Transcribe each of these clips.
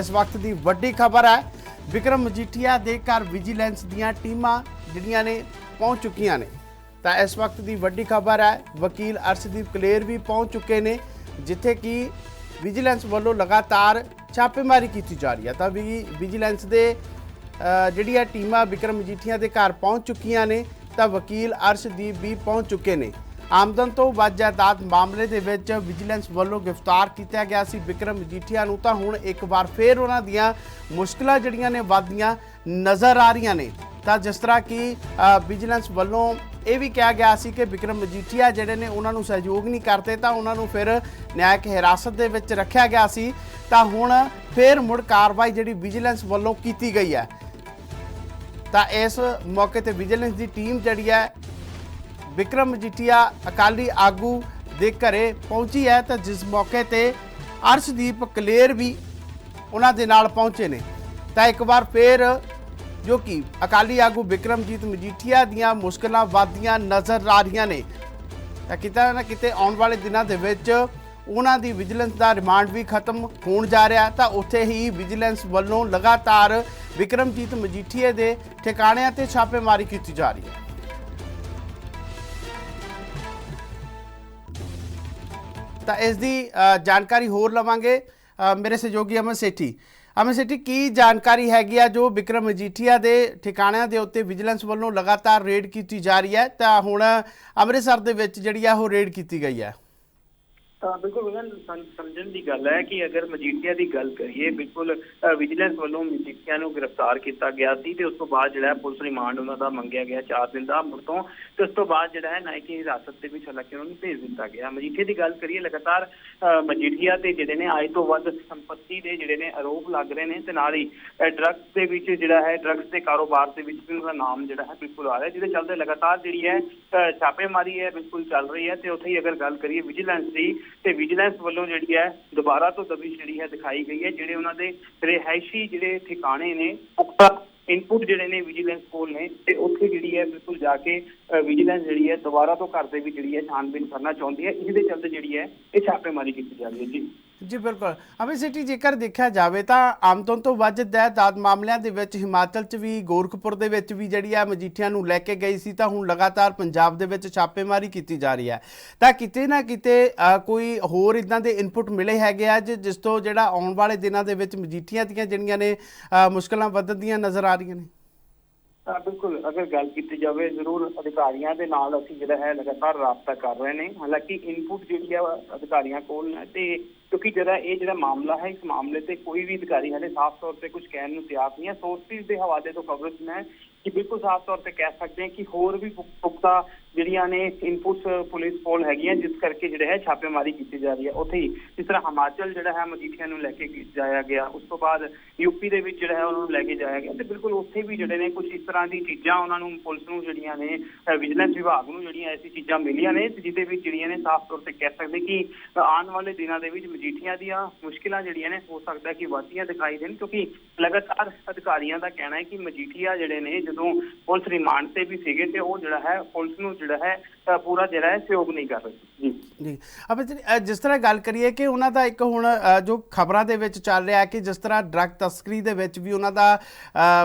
ਇਸ ਵਕਤ ਦੀ ਵੱਡੀ ਖਬਰ ਹੈ, ਵਿਕਰਮ ਮਜੀਠੀਆ ਦੇ ਘਰ ਵਿਜੀਲੈਂਸ ਦੀਆਂ ਟੀਮਾਂ ਜਿਹੜੀਆਂ ਨੇ ਪਹੁੰਚ ਚੁੱਕੀਆਂ ਨੇ। ਤਾਂ ਇਸ ਵਕਤ ਦੀ ਵੱਡੀ ਖਬਰ ਹੈ, ਵਕੀਲ ਅਰਸ਼ਦੀਪ ਕਲੇਰ ਵੀ ਪਹੁੰਚ ਚੁੱਕੇ ਨੇ, ਜਿੱਥੇ ਕਿ ਵਿਜੀਲੈਂਸ ਵੱਲੋਂ ਲਗਾਤਾਰ ਛਾਪੇਮਾਰੀ ਕੀਤੀ ਜਾ ਰਹੀ ਹੈ। ਤਾਂ ਵੀ ਵਿਜੀਲੈਂਸ ਦੇ ਜਿਹੜੀਆਂ ਟੀਮਾਂ ਵਿਕਰਮ ਮਜੀਠੀਆ ਦੇ ਘਰ ਪਹੁੰਚ ਚੁੱਕੀਆਂ ਨੇ, ਤਾਂ ਵਕੀਲ ਅਰਸ਼ਦੀਪ ਵੀ ਪਹੁੰਚ ਚੁੱਕੇ ਨੇ। ਆਮਦਨ ਤੋਂ ਵੱਧ ਜਾਇਦਾਦ ਮਾਮਲੇ ਦੇ ਵਿੱਚ ਵਿਜੀਲੈਂਸ ਵੱਲੋਂ ਗ੍ਰਿਫਤਾਰ ਕੀਤਾ ਗਿਆ ਸੀ। ਵਿਕਰਮ ਮਜੀਠੀਆ ਨੂੰ ਤਾਂ ਹੁਣ ਇੱਕ ਵਾਰ ਫੇਰ ਉਹਨਾਂ ਦੀਆਂ ਮੁਸ਼ਕਲਾਂ ਜਿਹੜੀਆਂ ਨੇ ਵੱਧਦੀਆਂ ਨਜ਼ਰ ਆ ਰਹੀਆਂ ਨੇ। ਤਾਂ ਜਿਸ ਤਰ੍ਹਾਂ ਕਿ ਵਿਜੀਲੈਂਸ ਵੱਲੋਂ ਇਹ ਵੀ ਕਿਹਾ ਗਿਆ ਸੀ ਕਿ ਵਿਕਰਮ ਮਜੀਠੀਆ ਜਿਹੜੇ ਨੇ ਉਹਨਾਂ ਨੂੰ ਸਹਿਯੋਗ ਨਹੀਂ ਕਰਦੇ, ਤਾਂ ਉਹਨਾਂ ਨੂੰ ਫਿਰ ਨਿਆਇਕ ਹਿਰਾਸਤ ਦੇ ਵਿੱਚ ਰੱਖਿਆ ਗਿਆ ਸੀ। ਤਾਂ ਹੁਣ ਫਿਰ ਮੁੜ ਕਾਰਵਾਈ ਜਿਹੜੀ ਵਿਜੀਲੈਂਸ ਵੱਲੋਂ ਕੀਤੀ ਗਈ ਹੈ। ਤਾਂ ਇਸ ਮੌਕੇ ਤੇ ਵਿਜੀਲੈਂਸ ਦੀ ਟੀਮ ਜਿਹੜੀ ਹੈ ਵਿਕਰਮ ਮਜੀਠੀਆ ਅਕਾਲੀ ਆਗੂ ਦੇ ਘਰੇ ਪਹੁੰਚੀ ਹੈ ਤਾਂ ਜਿਸ ਮੌਕੇ ਤੇ ਅਰਸ਼ਦੀਪ ਕਲੇਰ ਵੀ ਉਹਨਾਂ ਦੇ ਨਾਲ ਪਹੁੰਚੇ ਨੇ। ਤਾਂ ਇੱਕ ਵਾਰ ਫੇਰ ਜੋ ਕਿ ਅਕਾਲੀ ਆਗੂ ਵਿਕਰਮਜੀਤ ਮਜੀਠੀਆ ਦੀਆਂ ਮੁਸ਼ਕਲਾਂ ਵੱਧਦੀਆਂ ਨਜ਼ਰ ਆ ਰਹੀਆਂ ਨੇ। ਤਾਂ ਕਿਤੇ ਨਾ ਕਿਤੇ ਆਉਣ ਵਾਲੇ ਦਿਨਾਂ ਦੇ ਵਿੱਚ ਉਹਨਾਂ ਦੀ ਵਿਜੀਲੈਂਸ ਦਾ ਰਿਮਾਂਡ ਵੀ ਖਤਮ ਹੋਣ ਜਾ ਰਿਹਾ ਤਾਂ ਉੱਥੇ ਹੀ ਵਿਜੀਲੈਂਸ ਵੱਲੋਂ ਲਗਾਤਾਰ ਵਿਕਰਮਜੀਤ ਮਜੀਠੀਏ ਦੇ ਠਿਕਾਣਿਆਂ ਤੇ ਛਾਪੇਮਾਰੀ ਕੀਤੀ ਜਾ ਰਹੀ ਹੈ। ਤਾਂ ਇਸ ਦੀ ਜਾਣਕਾਰੀ ਹੋਰ ਲਵਾਂਗੇ ਮੇਰੇ ਸਹਿਯੋਗੀ ਅਮਨ ਸੇਠੀ। ਅਮਨ ਸੇਠੀ, ਕੀ ਜਾਣਕਾਰੀ ਹੈਗੀ ਆ ਜੋ ਵਿਕਰਮ ਮਜੀਠੀਆ ਦੇ ਠਿਕਾਣਿਆਂ ਦੇ ਉੱਤੇ ਵਿਜੀਲੈਂਸ ਵੱਲੋਂ ਲਗਾਤਾਰ ਰੇਡ ਕੀਤੀ ਜਾ ਰਹੀ ਹੈ? ਤਾਂ ਹੁਣ ਅੰਮ੍ਰਿਤਸਰ ਦੇ ਵਿੱਚ ਜਿਹੜੀ ਆ ਉਹ ਰੇਡ ਕੀਤੀ ਗਈ ਹੈ। ਤਾਂ ਬਿਲਕੁਲ ਵਿਗਨ ਸਮਝਣ ਦੀ ਗੱਲ ਹੈ ਕਿ ਅਗਰ ਮਜੀਠੀਆ ਦੀ ਗੱਲ ਕਰੀਏ, ਬਿਲਕੁਲ ਵਿਜੀਲੈਂਸ ਵੱਲੋਂ ਮਜੀਠੀਆ ਨੂੰ ਗ੍ਰਿਫਤਾਰ ਕੀਤਾ ਗਿਆ ਸੀ ਤੇ ਉਸ ਤੋਂ ਬਾਅਦ ਜਿਹੜਾ ਪੁਲਿਸ ਰਿਮਾਂਡ ਉਹਨਾਂ ਦਾ ਮੰਗਿਆ ਗਿਆ 4 ਦਿਨ ਦਾ ਮੁੜ ਤੋਂ ਤੇ ਉਸ ਤੋਂ ਬਾਅਦ ਜਿਹੜਾ ਹੈ ਨਾਇਕੀ ਹਿਰਾਸਤ ਦੇ ਵਿੱਚ ਹਾਲਾਂਕਿ ਉਹਨਾਂ ਨੂੰ ਭੇਜ ਦਿੱਤਾ ਗਿਆ। ਮਜੀਠੀਆ ਦੀ ਗੱਲ ਕਰੀਏ, ਲਗਾਤਾਰ ਮਜੀਠੀਆ ਤੇ ਜਿਹੜੇ ਨੇ ਆਏ ਤੋਂ ਵੱਧ ਸੰਪਤੀ ਦੇ ਜਿਹੜੇ ਨੇ ਆਰੋਪ ਲੱਗ ਰਹੇ ਨੇ ਤੇ ਨਾਲ ਹੀ ਡਰੱਗਸ ਦੇ ਵਿੱਚ ਜਿਹੜਾ ਹੈ, ਡਰੱਗਸ ਦੇ ਕਾਰੋਬਾਰ ਦੇ ਵਿੱਚ ਵੀ ਉਹਨਾਂ ਦਾ ਨਾਮ ਜਿਹੜਾ ਹੈ ਬਿਲਕੁਲ ਆ ਰਿਹਾ, ਜਿਹਦੇ ਚੱਲਦੇ ਲਗਾਤਾਰ ਜਿਹੜੀ ਹੈ ਛਾਪੇਮਾਰੀ ਹੈ, ਬਿਲਕੁਲ ਚੱਲ ਰਹੀ ਹੈ ਤੇ ਉੱਥੇ ਹੀ ਅਗਰ ਗੱਲ ਕਰੀਏ ਵਿਜੀਲੈਂਸ ਦੀ ਤੇ ਵਿਜੀਲੈਂਸ ਵੱਲੋਂ ਜਿਹੜੀ ਹੈ ਦੁਬਾਰਾ ਤੋਂ ਦਬਿਸ਼ ਜਿਹੜੀ ਹੈ ਦਿਖਾਈ ਗਈ ਹੈ, ਜਿਹੜੇ ਉਹਨਾਂ ਦੇ ਰਿਹਾਇਸ਼ੀ ਜਿਹੜੇ ਠਿਕਾਣੇ ਨੇ, ਪੁਖਤਾ ਇਨਪੁਟ ਜਿਹੜੇ ਨੇ ਵਿਜੀਲੈਂਸ ਕੋਲ ਨੇ, ਤੇ ਉੱਥੇ ਜਿਹੜੀ ਹੈ ਬਿਲਕੁਲ ਜਾ ਕੇ ਵਿਜੀਲੈਂਸ ਜਿਹੜੀ ਹੈ ਦੁਬਾਰਾ ਤੋਂ ਘਰ ਦੇ ਵੀ ਜਿਹੜੀ ਹੈ ਛਾਨਬੀਨ ਕਰਨਾ ਚਾਹੁੰਦੀ ਹੈ। ਇਹਦੇ ਚਲਦੇ ਜਿਹੜੀ ਹੈ ਇਹ ਛਾਪੇਮਾਰੀ ਕੀਤੀ ਜਾ ਰਹੀ ਹੈ ਜੀ। ਜੀ ਬਿਲਕੁਲ। ਅਮਿਤ ਸਿਟੀ ਜੇਕਰ ਦੇਖਿਆ ਜਾਵੇ ਤਾਂ ਆਮਦਨ ਤੋਂ ਵੱਧ ਜਾਇਦਾਦ ਮਾਮਲਿਆਂ ਦੇ ਵਿੱਚ ਹਿਮਾਚਲ 'ਚ ਵੀ, ਗੋਰਖਪੁਰ ਦੇ ਵਿੱਚ ਵੀ ਜਿਹੜੀ ਆ ਮਜੀਠੀਆਂ ਨੂੰ ਲੈ ਕੇ ਗਈ ਸੀ, ਤਾਂ ਹੁਣ ਲਗਾਤਾਰ ਪੰਜਾਬ ਦੇ ਵਿੱਚ ਛਾਪੇਮਾਰੀ ਕੀਤੀ ਜਾ ਰਹੀ ਹੈ। ਤਾਂ ਕਿਤੇ ਨਾ ਕਿਤੇ ਕੋਈ ਹੋਰ ਇਦਾਂ ਦੇ ਇਨਪੁਟ ਮਿਲੇ ਹੈਗੇ ਆ ਜਿਸ ਤੋਂ ਜਿਹੜਾ ਆਉਣ ਵਾਲੇ ਦਿਨਾਂ ਦੇ ਵਿੱਚ ਮਜੀਠੀਆਂ ਦੀਆਂ ਜਿਹੜੀਆਂ ਨੇ ਮੁਸ਼ਕਲਾਂ ਵੱਧਦੀਆਂ ਨਜ਼ਰ ਆ ਰਹੀਆਂ ਨੇ। ਤਾਂ ਬਿਲਕੁਲ। ਅਗਰ ਗੱਲ ਕੀਤੀ ਜਾਵੇ, ਜ਼ਰੂਰ ਅਧਿਕਾਰੀਆਂ ਦੇ ਨਾਲ ਅਸੀਂ ਜਿਹੜਾ ਹੈ ਲਗਾਤਾਰ ਰਾਬਤਾ ਕਰ ਰਹੇ ਨੇ। ਹਾਲਾਂਕਿ ਇਨਪੁਟ ਜਿਹੜੀ ਆ, ਅਧਿਕਾਰੀਆਂ ਕੋਲ ਤੇ ਕਿਉਂਕਿ ਜਿਹੜਾ ਇਹ ਜਿਹੜਾ ਮਾਮਲਾ ਹੈ, ਇਸ ਮਾਮਲੇ ਤੇ ਕੋਈ ਵੀ ਅਧਿਕਾਰੀ ਹਲੇ ਸਾਫ਼ ਤੌਰ ਤੇ ਕੁਝ ਕਹਿਣ ਨੂੰ ਤਿਆਰ ਨਹੀਂ ਹੈ। ਸੋਰਸਿਸ ਦੇ ਹਵਾਲੇ ਤੋਂ ਕਵਰੇਜ ਸੁਣਾ ਕਿ ਬਿਲਕੁਲ ਸਾਫ਼ ਤੌਰ ਤੇ ਕਹਿ ਸਕਦੇ ਹਾਂ ਕਿ ਹੋਰ ਵੀ ਪੁਖ- ਪੁਖਤਾ ਜਿਹੜੀਆਂ ਨੇ ਇਨਪੁਟਸ ਪੁਲਿਸ ਕੋਲ ਹੈਗੀਆਂ, ਜਿਸ ਕਰਕੇ ਜਿਹੜਾ ਹੈ ਛਾਪੇਮਾਰੀ ਕੀਤੀ ਜਾ ਰਹੀ ਹੈ ਉੱਥੇ ਹੀ। ਜਿਸ ਤਰ੍ਹਾਂ ਹਿਮਾਚਲ ਜਿਹੜਾ ਹੈ ਮਜੀਠੀਆਂ ਨੂੰ ਲੈ ਕੇ ਜਾਇਆ ਗਿਆ, ਉਸ ਤੋਂ ਬਾਅਦ ਯੂਪੀ ਦੇ ਵਿੱਚ ਜਿਹੜਾ ਹੈ ਉਹਨਾਂ ਨੂੰ ਲੈ ਕੇ ਜਾਇਆ ਗਿਆ। ਤੇ ਬਿਲਕੁਲ ਉੱਥੇ ਵੀ ਜਿਹੜੇ ਨੇ ਕੁਝ ਇਸ ਤਰ੍ਹਾਂ ਦੀ ਚੀਜ਼ਾਂ ਉਹਨਾਂ ਨੂੰ ਪੁਲਿਸ ਨੂੰ ਜਿਹੜੀਆਂ ਨੇ ਵਿਜੀਲੈਂਸ ਵਿਭਾਗ ਨੂੰ ਜਿਹੜੀਆਂ ਐਸੀ ਚੀਜ਼ਾਂ ਮਿਲੀਆਂ ਨੇ, ਜਿਹਦੇ ਵਿੱਚ ਜਿਹੜੀਆਂ ਨੇ ਸਾਫ਼ ਤੌਰ ਤੇ ਕਹਿ ਸਕਦੇ ਕਿ ਆਉਣ ਵਾਲੇ ਦਿਨਾਂ ਦੇ ਵਿੱਚ ਮਜੀਠੀਆਂ ਦੀਆਂ ਮੁਸ਼ਕਿਲਾਂ ਜਿਹੜੀਆਂ ਨੇ, ਹੋ ਸਕਦਾ ਕਿ ਵਧੀਆਂ ਦਿਖਾਈ ਦੇਣ, ਕਿਉਂਕਿ ਲਗਾਤਾਰ ਅਧਿਕਾਰੀਆਂ ਦਾ ਕਹਿਣਾ ਹੈ ਕਿ ਮਜੀਠੀਆ ਜਿਹੜੇ ਨੇ ਜਦੋਂ ਪੁਲਿਸ ਰਿਮਾਂਡ ਤੇ ਵੀ ਸੀਗੇ ਤੇ ਉਹ ਜਿਹੜਾ ਹੈ ਪੁਲਿਸ ਨੂੰ ਜਿਹੜਾ ਹੈ ਪੂਰਾ ਜਿਹੜਾ ਹੈ ਸਹਿਯੋਗ ਨਹੀਂ ਕਰ ਰਹੇ। ਜੀ। ਜੀ। ਅਮਿਤ ਜੀ, ਅ, ਜਿਸ ਤਰ੍ਹਾਂ ਗੱਲ ਕਰੀਏ ਕਿ ਉਹਨਾਂ ਦਾ ਇੱਕ ਹੁਣ ਜੋ ਖਬਰਾਂ ਦੇ ਵਿੱਚ ਚੱਲ ਰਿਹਾ ਹੈ ਕਿ ਜਿਸ ਤਰ੍ਹਾਂ ਡਰੱਗ ਤਸਕਰੀ ਦੇ ਵਿੱਚ ਵੀ ਉਹਨਾਂ ਦਾ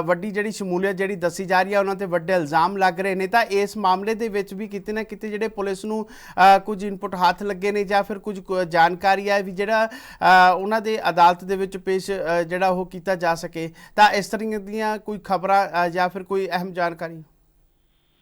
ਵੱਡੀ ਜਿਹੜੀ ਸ਼ਮੂਲੀਅਤ ਜਿਹੜੀ ਦੱਸੀ ਜਾ ਰਹੀ ਹੈ ਉਹਨਾਂ ਤੇ ਵੱਡੇ ਇਲਜ਼ਾਮ ਲੱਗ ਰਹੇ ਨੇ ਤਾਂ ਇਸ ਮਾਮਲੇ ਦੇ ਵਿੱਚ ਵੀ ਕਿਤੇ ਨਾ ਕਿਤੇ ਜਿਹੜੇ ਪੁਲਿਸ ਨੂੰ ਕੁਝ ਇਨਪੁਟ ਹੱਥ ਲੱਗੇ ਨੇ ਜਾਂ ਫਿਰ ਕੁਝ ਕੁ ਜਾਣਕਾਰੀ ਹੈ ਵੀ ਜਿਹੜਾ ਉਹਨਾਂ ਦੇ ਅਦਾਲਤ ਦੇ ਵਿੱਚ ਪੇਸ਼ ਜਿਹੜਾ ਉਹ ਕੀਤਾ ਜਾ ਸਕੇ ਤਾਂ ਇਸ ਤਰ੍ਹਾਂ ਦੀਆਂ ਕੋਈ ਖਬਰਾਂ ਜਾਂ ਫਿਰ ਕੋਈ ਅਹਿਮ ਜਾਣਕਾਰੀ?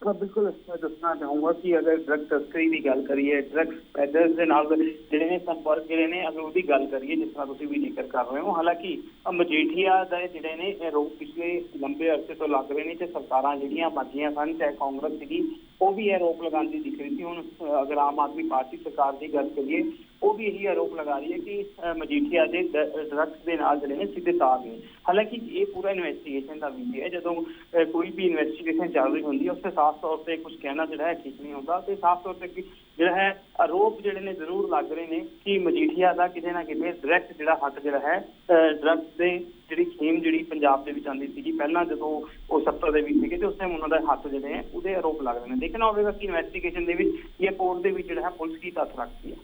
ਤਾਂ ਬਿਲਕੁਲ ਮੈਂ ਦੱਸਣਾ ਚਾਹੂੰਗਾ ਕਿ ਅਗਰ ਡਰਗ ਤਸਕਰੀ ਦੀ ਗੱਲ ਕਰੀਏ ਡਰਗ ਪੈਡਲਰਸ ਦੇ ਨਾਲ ਜਿਹੜੇ ਨੇ ਸੰਪਰਕ ਜਿਹੜੇ ਨੇ, ਅਗਰ ਉਹਦੀ ਗੱਲ ਕਰੀਏ, ਜਿਸ ਤਰ੍ਹਾਂ ਤੁਸੀਂ ਵੀ ਜ਼ਿਕਰ ਕਰ ਰਹੇ ਹੋ, ਹਾਲਾਂਕਿ ਮਜੀਠੀਆ ਦਾ ਜਿਹੜੇ ਨੇ, ਇਹ ਰੋਗ ਪਿਛਲੇ ਲੰਬੇ ਅਰਸੇ ਤੋਂ ਲੱਗ ਰਹੇ ਨੇ ਤੇ ਸਰਕਾਰਾਂ ਜਿਹੜੀਆਂ ਬਾਕੀਆਂ ਸਨ, ਚਾਹੇ ਕਾਂਗਰਸ ਸੀਗੀ, ਉਹ ਵੀ ਇਹ ਰੋਕ ਲਗਾਉਣ ਦੀ ਦਿਖ ਰਹੀ ਸੀ। ਹੁਣ ਅਗਰ ਆਮ ਆਦਮੀ ਪਾਰਟੀ ਸਰਕਾਰ ਦੀ ਗੱਲ ਕਰੀਏ ਉਹ ਵੀ ਇਹੀ ਆਰੋਪ ਲਗਾ ਰਹੀ ਹੈ ਕਿ ਮਜੀਠੀਆ ਦੇ ਡਰੱਗਸ ਦੇ ਨਾਲ ਜਿਹੜੇ ਨੇ ਸਿੱਧੇ ਤਾਰ ਨੇ। ਹਾਲਾਂਕਿ ਇਹ ਪੂਰਾ ਇਨਵੈਸਟੀਗੇਸ਼ਨ ਦਾ ਵੀ ਹੈ। ਜਦੋਂ ਕੋਈ ਵੀ ਇਨਵੈਸਟੀਗੇਸ਼ਨ ਚੱਲ ਰਹੀ ਹੁੰਦੀ ਹੈ ਉਸ ਤੇ ਸਾਫ਼ ਤੌਰ ਤੇ ਕੁਝ ਕਹਿਣਾ ਜਿਹੜਾ ਹੈ ਠੀਕ ਨਹੀਂ ਹੁੰਦਾ ਤੇ ਸਾਫ਼ ਤੌਰ ਤੇ ਜਿਹੜਾ ਹੈ, ਆਰੋਪ ਜਿਹੜੇ ਨੇ ਜ਼ਰੂਰ ਲੱਗ ਰਹੇ ਨੇ ਕਿ ਮਜੀਠੀਆ ਦਾ ਕਿਤੇ ਨਾ ਕਿਤੇ ਡਾਇਰੈਕਟ ਜਿਹੜਾ ਹੱਥ ਜਿਹੜਾ ਹੈ ਡਰੱਗਸ ਦੇ ਜਿਹੜੀ ਖੇਮ ਜਿਹੜੀ ਪੰਜਾਬ ਦੇ ਵਿੱਚ ਆਉਂਦੀ ਸੀਗੀ, ਪਹਿਲਾਂ ਜਦੋਂ ਉਹ ਸੱਤਾ ਦੇ ਵਿੱਚ ਸੀਗੇ ਤੇ ਉਸ ਟਾਈਮ ਉਹਨਾਂ ਦਾ ਹੱਥ ਜਿਹੜੇ ਹੈ ਉਹਦੇ ਆਰੋਪ ਲੱਗ ਰਹੇ ਨੇ। ਦੇਖਣਾ ਹੋਵੇਗਾ ਕਿ ਇਨਵੈਸਟੀਗੇਸ਼ਨ ਦੇ ਵਿੱਚ ਜਾਂ ਕੋਰਟ ਦੇ ਵਿੱਚ ਜਿਹੜਾ ਹੈ ਪੁਲਿਸ ਕੀ ਤੱਥ ਰੱਖਦੀ ਹੈ।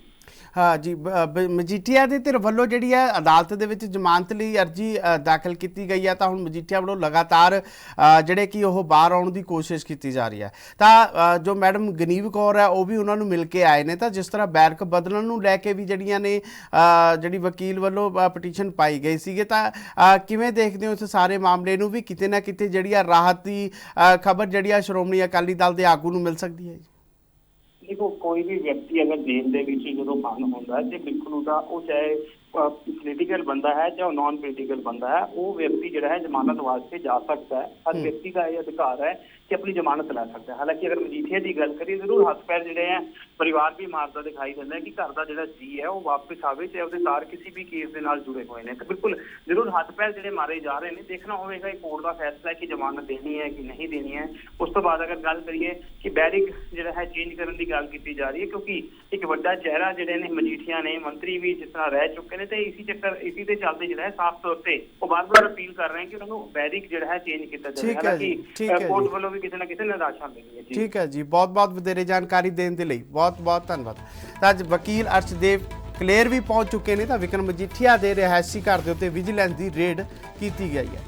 ਹਾਂ ਜੀ, ਬ- ਮਜੀਠੀਆ ਦੇ ਧਿਰ ਵੱਲੋਂ ਜਿਹੜੀ ਹੈ ਅਦਾਲਤ ਦੇ ਵਿੱਚ ਜ਼ਮਾਨਤ ਲਈ ਅਰਜੀ ਦਾਖਲ ਕੀਤੀ ਗਈ ਹੈ, ਤਾਂ ਹੁਣ ਮਜੀਠੀਆ ਵੱਲੋਂ ਲਗਾਤਾਰ ਜਿਹੜੇ ਕਿ ਉਹ ਬਾਹਰ ਆਉਣ ਦੀ ਕੋਸ਼ਿਸ਼ ਕੀਤੀ ਜਾ ਰਹੀ ਹੈ। ਤਾਂ ਜੋ ਮੈਡਮ ਗਨੀਵ ਕੌਰ ਹੈ, ਉਹ ਵੀ ਉਹਨਾਂ ਨੂੰ ਮਿਲ ਕੇ ਆਏ ਨੇ, ਤਾਂ ਜਿਸ ਤਰ੍ਹਾਂ ਬੈਰਕ ਬਦਲਣ ਨੂੰ ਲੈ ਕੇ ਵੀ ਜਿਹੜੀਆਂ ਨੇ ਜਿਹੜੀ ਵਕੀਲ ਵੱਲੋਂ ਪਟੀਸ਼ਨ ਪਾਈ ਗਈ ਸੀਗੇ, ਤਾਂ ਕਿਵੇਂ ਦੇਖਦੇ ਹੋ ਇਸ ਸਾਰੇ ਮਾਮਲੇ ਨੂੰ ਵੀ ਕਿਤੇ ਨਾ ਕਿਤੇ ਜਿਹੜੀ ਆ ਰਾਹਤ ਦੀ ਖਬਰ ਜਿਹੜੀ ਆ ਸ਼੍ਰੋਮਣੀ ਅਕਾਲੀ ਦਲ ਦੇ ਆਗੂ ਨੂੰ ਮਿਲ ਸਕਦੀ ਹੈ ਜੀ? ਦੇਖੋ, ਕੋਈ ਵੀ ਵਿਅਕਤੀ ਅਗਰ ਜੇਲ੍ਹ ਦੇ ਵਿੱਚ ਜਦੋਂ ਬੰਦ ਹੁੰਦਾ ਹੈ ਤੇ ਬਿਲਕੁਲ ਉਹਦਾ ਉਹ ਚਾਹੇ ਪੋਲੀਟੀਕਲ ਬੰਦਾ ਹੈ ਜਾਂ ਨਾਨ ਪੋਲੀਟੀਕਲ ਬੰਦਾ ਹੈ ਉਹ ਵਿਅਕਤੀ ਜਿਹੜਾ ਹੈ ਜ਼ਮਾਨਤ ਵਾਸਤੇ ਜਾ ਸਕਦਾ ਹੈ। ਹਰ ਵਿਅਕਤੀ ਦਾ ਇਹ ਅਧਿਕਾਰ ਹੈ ਕਿ ਆਪਣੀ ਜ਼ਮਾਨਤ ਲੈ ਸਕਦਾ ਹੈ। ਹਾਲਾਂਕਿ ਅਗਰ ਮਜੀਠੀਆ ਦੀ ਗੱਲ ਕਰੀਏ ਜ਼ਰੂਰ ਹੱਥ ਪੈਰ ਜਿਹੜੇ ਹੈ ਪਰਿਵਾਰ ਵੀ ਮਾਰਦਾ ਦਿਖਾਈ ਦਿੰਦਾ ਕਿ ਘਰ ਦਾ ਜਿਹੜਾ ਜੀ ਹੈ ਉਹ ਵਾਪਸ ਆਵੇ ਤੇ ਉਹਦੇ ਤਾਰ ਕਿਸੇ ਵੀ ਕੇਸ ਦੇ ਨਾਲ ਜੁੜੇ ਹੋਏ ਨੇ। ਤੇ ਬਿਲਕੁਲ ਜ਼ਰੂਰ ਹੱਥ ਪੈਰ ਜਿਹੜੇ ਮਾਰੇ ਜਾ ਰਹੇ ਨੇ ਦੇਖਣਾ ਹੋਵੇਗਾ ਇਹ ਕੋਰਟ ਦਾ ਫੈਸਲਾ ਹੈ ਕਿ ਜ਼ਮਾਨਤ ਦੇਣੀ ਹੈ ਕਿ ਨਹੀਂ ਦੇਣੀ ਹੈ। ਉਸ ਤੋਂ ਬਾਅਦ ਅਗਰ ਗੱਲ ਕਰੀਏ ਕਿ ਬੈਰਿਕ ਜਿਹੜਾ ਹੈ ਚੇਂਜ ਕਰਨ ਦੀ ਗੱਲ ਕੀਤੀ ਜਾ ਰਹੀ ਹੈ ਕਿਉਂਕਿ ਇੱਕ ਵੱਡਾ ਚਿਹਰਾ ਜਿਹੜੇ ਨੇ ਮਜੀਠੀਆ ਨੇ ਮੰਤਰੀ ਵੀ ਜਿਸ ਤਰ੍ਹਾਂ ਰਹਿ ਚੁੱਕੇ ਨੇ ਤੇ ਇਸੇ ਚੱਕਰ ਇਸੇ ਦੇ ਚੱਲਦੇ ਜਿਹੜਾ ਹੈ ਸਾਫ਼ ਤੌਰ ਤੇ ਉਹ ਬਾਰ-ਬਾਰ ਅਪੀਲ ਕਰ ਰਹੇ ਹਨ ਕਿ ਉਹਨਾਂ ਨੂੰ ਬੈਰਿਕ ਜਿਹੜਾ ਹੈ ਚੇਂਜ ਕੀਤਾ ਜਾਵੇ। ਠੀਕ ਹੈ ਜੀ, ਠੀਕ ਹੈ ਜੀ। ਕੋਰਟ ਵੱਲੋਂ ਵੀ ਕਿਸੇ ਨਾ ਕਿਸੇ ਨਿਰਾਸ਼ਾ ਮਿਲੀ ਹੈ ਜੀ। ਠੀਕ ਹੈ ਜੀ ਬਹੁਤ ਬਹੁਤ ਵਧੇਰੇ ਜਾਣਕਾਰੀ ਦੇਣ ਦੇ ਲਈ ਬਹੁਤ ਬਹੁਤ ਧੰਨਵਾਦ। ਤਾਂ ਅੱਜ ਵਕੀਲ ਅਰਸ਼ਦੇਵ ਕਲੇਰ ਵੀ ਪਹੁੰਚ ਚੁੱਕੇ ਨੇ ਤਾਂ ਵਿਕਰਮ ਮਜੀਠੀਆ ਦੇ ਰਿਹਾਇਸ਼ੀ ਘਰ ਦੇ ਉੱਤੇ ਵਿਜੀਲੈਂਸ ਦੀ ਰੇਡ ਕੀਤੀ ਗਈ ਹੈ।